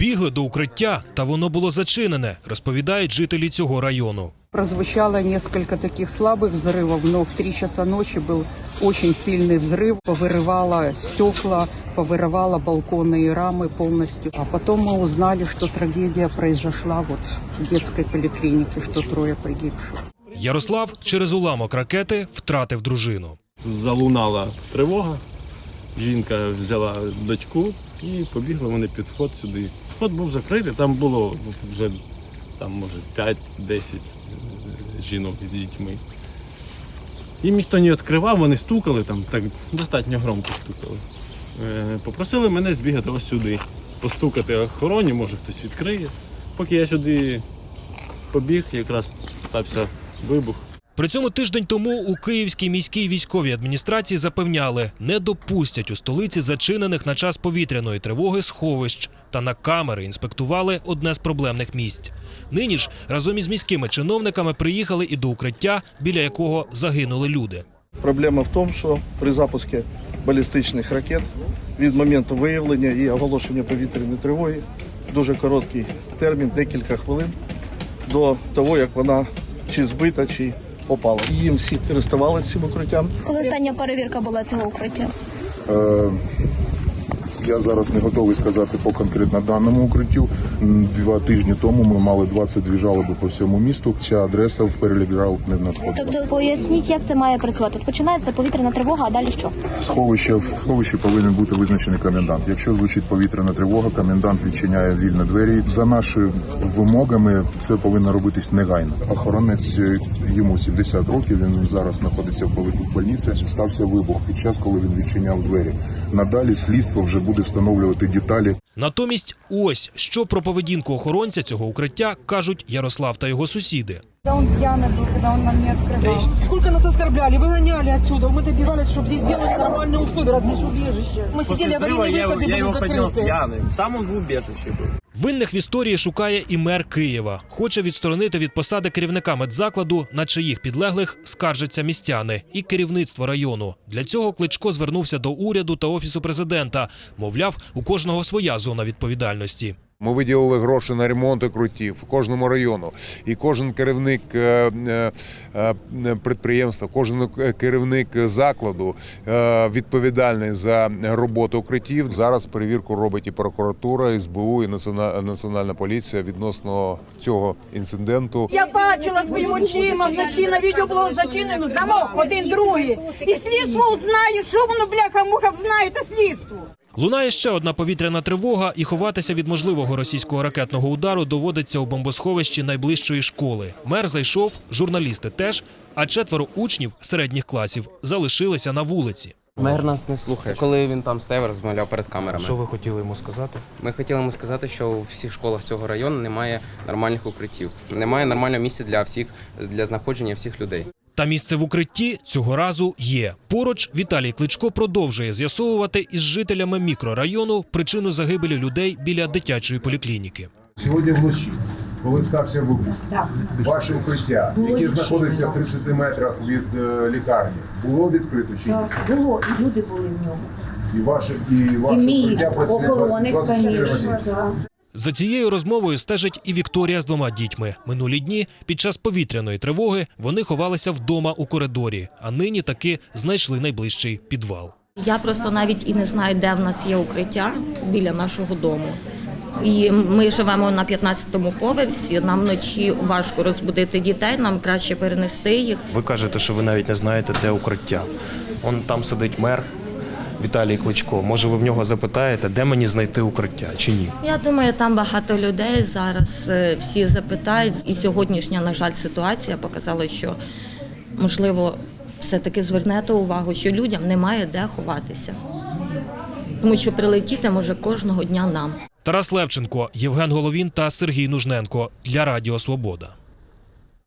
Бігли до укриття, та воно було зачинене, розповідають жителі цього району. Прозвучало несколько таких слабых взрывов, но в 3 часа ночи был очень сильный взрыв. Повырывало стекла, повырывало балконные рамы полностью. А потом мы узнали, что трагедия произошла вот в детской поликлинике, что трое погибших. Ярослав через уламок ракети втратив дружину. залунала тривога. Жінка взяла дочку і побігли вони під вход сюди. Вход був закритий, там було вже там, може 5-10 жінок з дітьми. Їм ніхто не відкривав, вони стукали, там так достатньо громко стукали. Е, Попросили мене збігати ось сюди, постукати охороні, може хтось відкриє. Поки я сюди побіг, якраз стався вибух. При цьому тиждень тому у Київській міській військовій адміністрації запевняли, не допустять у столиці зачинених на час повітряної тривоги сховищ та на камери інспектували одне з проблемних місць. Нині ж разом із міськими чиновниками приїхали і до укриття, біля якого загинули люди. Проблема в тому, що при запуску балістичних ракет від моменту виявлення і оголошення повітряної тривоги дуже короткий термін, декілька хвилин до того, як вона чи збита, чи попала. І їм всі користувалися цим укриттям. Коли остання перевірка була цього укриття? Е, Я зараз не готовий сказати по конкретно даному укриттю. Два тижні тому ми мали 22 жалоби по всьому місту. Ця адреса в перелік жалоб не надходила. Тобто поясніть, як це має працювати? От починається повітряна тривога, а далі що? Сховище в сховищі повинен бути визначений комендант. Якщо звучить повітряна тривога, комендант відчиняє вільно двері. За нашими вимогами це повинно робитись негайно. Охоронець е, йому 70 років. Він зараз знаходиться в больниці. Стався вибух під час, коли він відчиняв двері. Надалі слідство вже буде встановлювати деталі Натомість, ось що про поведінку охоронця цього укриття кажуть Ярослав та його сусіди. Когда он пьяный был, когда он нам не открывал. Сколько нас оскорбляли, выгоняли отсюда. Мы добивались, чтобы здесь сделали нормальные условия, раз здесь убежище. Мы сидели, аварийные выходы были закрыты. пьяным. Сам он в убежище был. Винних в історії шукає і мер Києва. Хоче відсторонити від посади керівника медзакладу, на чиїх підлеглих скаржаться містяни і керівництво району. Для цього Кличко звернувся до уряду та офісу президента. Мовляв, у кожного своя зона відповідальності. Ми виділили гроші на ремонт укриттів в кожному району. І кожен керівник е, е, е, підприємства, кожен керівник закладу відповідальний за роботу укриттів. Зараз перевірку робить і прокуратура, і СБУ, і Національна поліція відносно цього інциденту. Я бачила своїми очима вночі на відео було зачинено замок один другий. І слідство узнає, що воно бляха-муха знає, та слідство. Лунає ще одна повітряна тривога, і ховатися від можливого російського ракетного удару доводиться у бомбосховищі найближчої школи. Мер зайшов, журналісти теж, а четверо учнів середніх класів залишилися на вулиці. Мер нас не слухає. Коли він там стояв, розмовляв перед камерами. Що ви хотіли йому сказати? Ми хотіли йому сказати, що у всіх школах цього району немає нормальних укриттів, немає нормального місця для всіх для знаходження всіх людей. Та місце в укритті цього разу є. Поруч Віталій Кличко продовжує з'ясовувати із жителями мікрорайону причину загибелі людей біля дитячої поліклініки. Сьогодні вночі, коли стався вибух, ваше укриття, яке знаходиться в 30 метрах від е, лікарні, було відкрито чи ні? Було, і люди були в ньому. І ваше, і ваше укриття працює 20 24 на 7. За цією розмовою стежить і Вікторія з двома дітьми. Минулі дні під час повітряної тривоги вони ховалися вдома у коридорі, а нині таки знайшли найближчий підвал. Я просто навіть і не знаю, де в нас є укриття біля нашого дому. І ми живемо на 15-му поверсі. Нам вночі важко розбудити дітей, нам краще перенести їх. Ви кажете, що ви навіть не знаєте, де укриття. Он там сидить мер Віталій Кличко. Може, ви в нього запитаєте, де мені знайти укриття чи ні? Я думаю, там багато людей зараз е, всі запитають. І сьогоднішня, на жаль, ситуація показала, що можливо все-таки звернете увагу, що людям немає де ховатися. Тому що прилетіти може кожного дня нам. Тарас Левченко, Євген Головін та Сергій Нужненко для Радіо Свобода.